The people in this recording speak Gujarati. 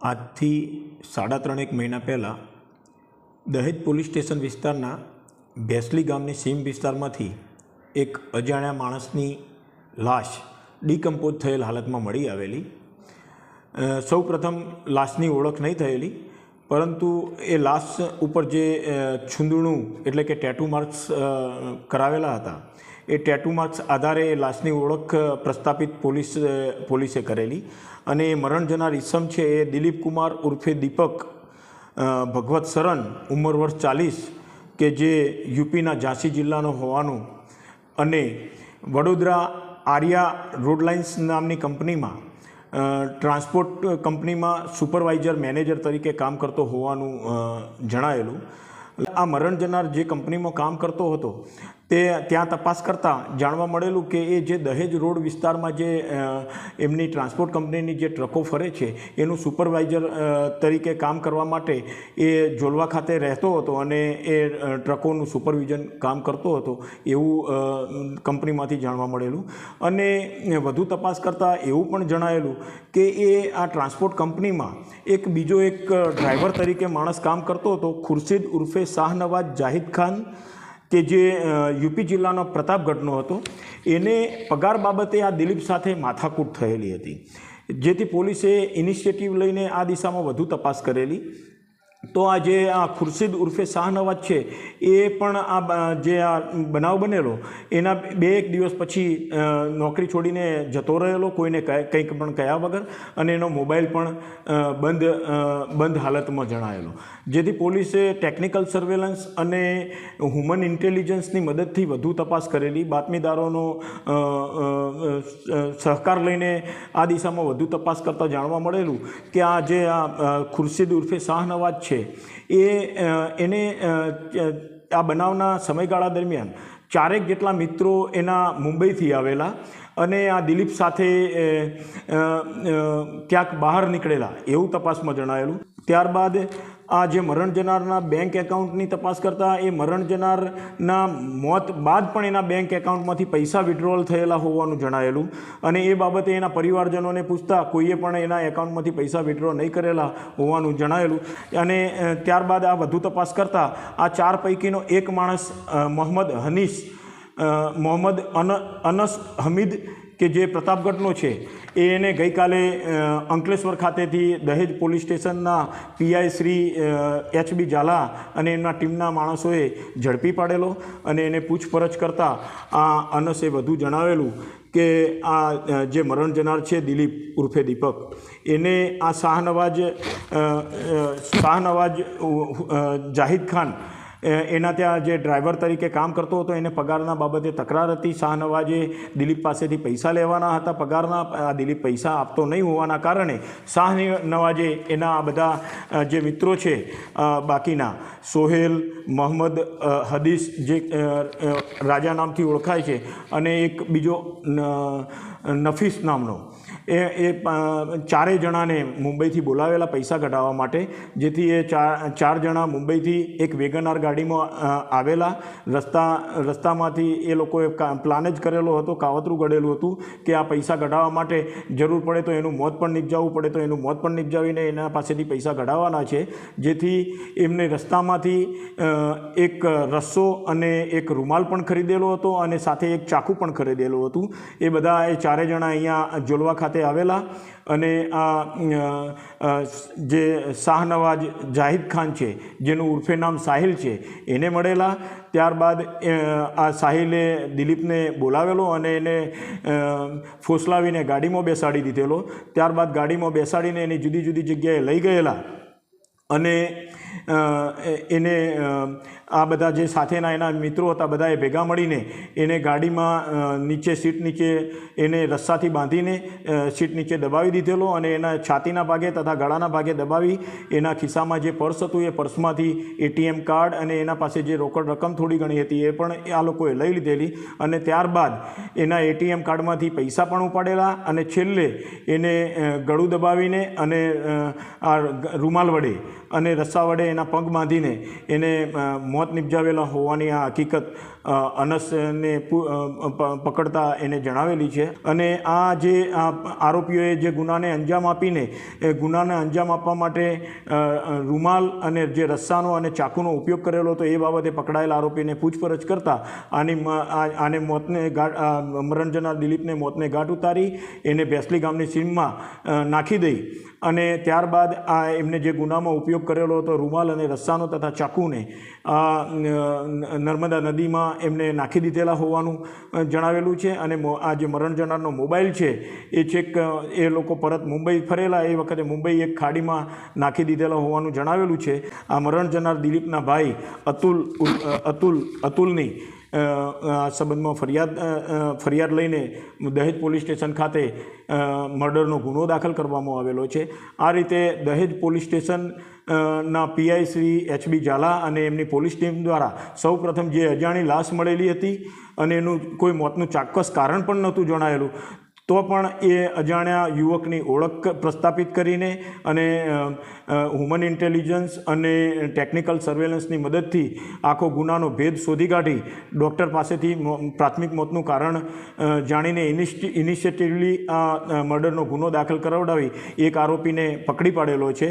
આજથી સાડા ત્રણેક મહિના પહેલાં દહેજ પોલીસ સ્ટેશન વિસ્તારના ભેસલી ગામની સીમ વિસ્તારમાંથી એક અજાણ્યા માણસની લાશ ડીકમ્પોઝ થયેલ હાલતમાં મળી આવેલી. સૌ પ્રથમ લાશની ઓળખ નહીં થયેલી, પરંતુ એ લાશ ઉપર જે છુંદણું એટલે કે ટેટુ માર્ક્સ કરાવેલા હતા એ ટેટુ માર્ક્સ આધારે લાશની ઓળખ પ્રસ્થાપિત પોલીસ પોલીસે કરેલી. અને મરણ જનાર ઈસમ છે એ દિલીપ કુમાર ઉર્ફે દીપક ભગવત સરન ઉંમર વર્ષ ચાલીસ, કે જે યુપીના ઝાંસી જિલ્લાનો હોવાનું. અને વડોદરા આર્યા રોડ લાઇન્સ નામની કંપનીમાં ટ્રાન્સપોર્ટ કંપનીમાં સુપરવાઇઝર મેનેજર તરીકે કામ કરતો હોવાનું જણાયેલું. આ મરણ જનાર જે કંપનીમાં કામ કરતો હતો તે ત્યાં તપાસ કરતાં જાણવા મળેલું કે એ જે દહેજ રોડ વિસ્તારમાં જે એમની ટ્રાન્સપોર્ટ કંપનીની જે ટ્રકો ફરે છે, એનું સુપરવાઇઝર તરીકે કામ કરવા માટે એ જોલવા ખાતે રહેતો હતો અને એ ટ્રકોનું સુપરવિઝન કામ કરતો હતો એવું કંપનીમાંથી જાણવા મળેલું. અને વધુ તપાસ કરતાં એવું પણ જણાયેલું કે એ આ ટ્રાન્સપોર્ટ કંપનીમાં એક બીજો એક ડ્રાઈવર તરીકે માણસ કામ કરતો હતો, ખુરશીદ ઉર્ફે શાહનવાજ જાહિદ ખાન. કે જે યુપી જિલ્લાનો પ્રતાપગઢનો હતો, એને પગાર બાબતે આ દિલીપ સાથે માથાકૂટ થયેલી હતી. જેથી પોલીસે ઇનિશિયેટિવ લઈને આ દિશામાં વધુ તપાસ કરેલી. તો આ જે આ ખુરશીદ ઉર્ફે શાહનવાજ છે, એ પણ આ જે આ બનાવ બનેલો, એના બે એક દિવસ પછી નોકરી છોડીને જતો રહેલો, કોઈને કંઈક પણ કહ્યા વગર, અને એનો મોબાઈલ પણ બંધ બંધ હાલતમાં જણાયેલો. જેથી પોલીસે ટેકનિકલ સર્વેલન્સ અને હ્યુમન ઇન્ટેલિજન્સની મદદથી વધુ તપાસ કરેલી. બાતમીદારોનો સહકાર લઈને આ દિશામાં વધુ તપાસ કરતાં જાણવા મળેલું કે આ જે આ ખુરશીદ ઉર્ફે શાહનવાજ છે. એ એને આ બનાવના સમયગાળા દરમિયાન ચારેક જેટલા મિત્રો એના મુંબઈથી આવેલા અને આ દિલીપ સાથે ક્યાંક બહાર નીકળેલા એવું તપાસમાં જણાયેલું. ત્યારબાદ આ જે મરણ જનારના બેંક એકાઉન્ટની તપાસ કરતાં એ મરણ જનારના મોત બાદ પણ એના બેંક એકાઉન્ટમાંથી પૈસા વિડ્રોવલ થયેલા હોવાનું જણાયેલું અને એ બાબતે એના પરિવારજનોને પૂછતા કોઈએ પણ એના એકાઉન્ટમાંથી પૈસા વિડ્રો નહીં કરેલા હોવાનું જણાયેલું. અને ત્યારબાદ આ વધુ તપાસ કરતાં આ ચાર પૈકીનો એક માણસ મોહમ્મદ હનીસ મોહમ્મદ અન, અનસ હમીદ કે જે પ્રતાપગઢનો છે, એ એને ગઈકાલે અંકલેશ્વર ખાતેથી દહેજ પોલીસ સ્ટેશનના પીઆઈ શ્રી એચબી ઝાલા અને એમના ટીમના માણસોએ ઝડપી પાડેલો અને એને પૂછપરછ કરતાં આ અનસે વધુ જણાવેલું કે આ જે મરણ જનાર છે દિલીપ ઉર્ફે દીપક, એને આ શાહનવાજ શાહનવાજ જાહિદ ખાન એના ત્યાં જે ડ્રાઈવર તરીકે કામ કરતો હતો, એને પગારના બાબતે તકરાર હતી. શાહનવાજે દિલીપ પાસેથી પૈસા લેવાના હતા. પગારના, આ દિલીપ પૈસા આપતો નહીં હોવાના કારણે શાહનવાજે એના આ બધા જે મિત્રો છે બાકીના, સોહેલ મોહમ્મદ હદીસ જે રાજા નામથી ઓળખાય છે, અને એક બીજો નફીસ નામનો. એ એ ચારેય જણાને મુંબઈથી બોલાવેલા પૈસા કઢાવવા માટે, જેથી એ ચાર ચાર જણા મુંબઈથી એક વેગનાર ગાડીમાં આવેલા. રસ્તા, રસ્તામાંથી એ લોકોએ પ્લાન જ કરેલો હતો, કાવતરું ઘડેલું હતું, કે આ પૈસા કઢાવવા માટે જરૂર પડે તો એનું મોત પણ નિપજાવવું પડે, તો એનું મોત પણ નિપજાવીને એના પાસેથી પૈસા કઢાવવાના છે. જેથી એમને રસ્તામાંથી એક રસ્સો અને એક રૂમાલ પણ ખરીદેલો હતો અને સાથે એક ચાકુ પણ ખરીદેલું હતું. એ બધા એ ચારે જણા અહીંયા જોલવા ખાતે આવેલા અને આ જે શાહનવાજ જાહિદ ખાન છે, જેનું ઉર્ફે નામ સાહિલ છે, એને મળેલા. ત્યારબાદ આ સાહિલે દિલીપને બોલાવેલો અને એને ફોસલાવીને ગાડીમાં બેસાડી દીધેલો. ત્યારબાદ ગાડીમાં બેસાડીને એની જુદી જુદી જગ્યાએ લઈ ગયેલા અને એને આ બધા જે સાથેના એના મિત્રો હતા, બધાએ ભેગા મળીને એને ગાડીમાં નીચે સીટ નીચે એને રસ્સાથી બાંધીને સીટ નીચે દબાવી દીધેલો અને એના છાતીના ભાગે તથા ગળાના ભાગે દબાવી એના ખિસ્સામાં જે પર્સ હતું એ પર્સમાંથી એટીએમ કાર્ડ અને એના પાસે જે રોકડ રકમ થોડી ઘણી હતી એ પણ આ લોકોએ લઈ લીધેલી અને ત્યારબાદ એના એટીએમ કાર્ડમાંથી પૈસા પણ ઉપાડેલા અને છેલ્લે એને ગળું દબાવીને અને આ રૂમાલ વડે અને રસ્સા વડે એના પગ બાંધીને એને મોત નિપજાવેલા હોવાની આ હકીકત અનસને પકડતા એને જણાવેલી છે. અને આ જે આરોપીઓએ જે ગુનાને અંજામ આપીને, એ ગુનાને અંજામ આપવા માટે રૂમાલ અને જે રસ્સાનો અને ચાકુનો ઉપયોગ કરેલો હતો, એ બાબતે પકડાયેલા આરોપીને પૂછપરછ કરતા આની આને મોતને ગાંઠ આ મરણ જનાર દિલીપને મોતને ગાંઠ ઉતારી, એને ભેસલી ગામની સીમમાં નાખી દઈ. અને ત્યારબાદ આ એમને જે ગુનામાં ઉપયોગ કરેલો હતો, રૂમાલ અને રસ્સાનો તથા ચાકુને નર્મદા નદીમાં એમને નાખી દીધેલા હોવાનું જણાવેલું છે. અને આ જે મરણ જનારનો મોબાઈલ છે, એ છેક એ લોકો પરત મુંબઈ ફરેલા. એ વખતે મુંબઈ એક ખાડીમાં નાખી દીધેલા હોવાનું જણાવેલું છે. આ મરણ જનાર દિલીપના ભાઈ અતુલ અતુલ, અતુલની આ સંબંધમાં ફરિયાદ ફરિયાદ લઈને દહેજ પોલીસ સ્ટેશન ખાતે મર્ડરનો ગુનો દાખલ કરવામાં આવેલો છે. આ રીતે દહેજ પોલીસ સ્ટેશન ના પીઆઈ શ્રી એચબી ઝાલા અને એમની પોલીસ ટીમ દ્વારા સૌપ્રથમ જે અજાણી લાશ મળેલી હતી અને એનું કોઈ મોતનું ચોક્કસ કારણ પણ નહોતું જણાયેલું તો પણ એ અજાણ્યા યુવકની ઓળખ પ્રસ્થાપિત કરીને અને હ્યુમન ઇન્ટેલિજન્સ અને ટેકનિકલ સર્વેલન્સની મદદથી આખો ગુનાનો ભેદ શોધી કાઢી ડૉક્ટર પાસેથી પ્રાથમિક મોતનું કારણ જાણીને ઇનિશિયેટિવલી આ મર્ડરનો ગુનો દાખલ કરાવડાવી એક આરોપીને પકડી પાડેલો છે.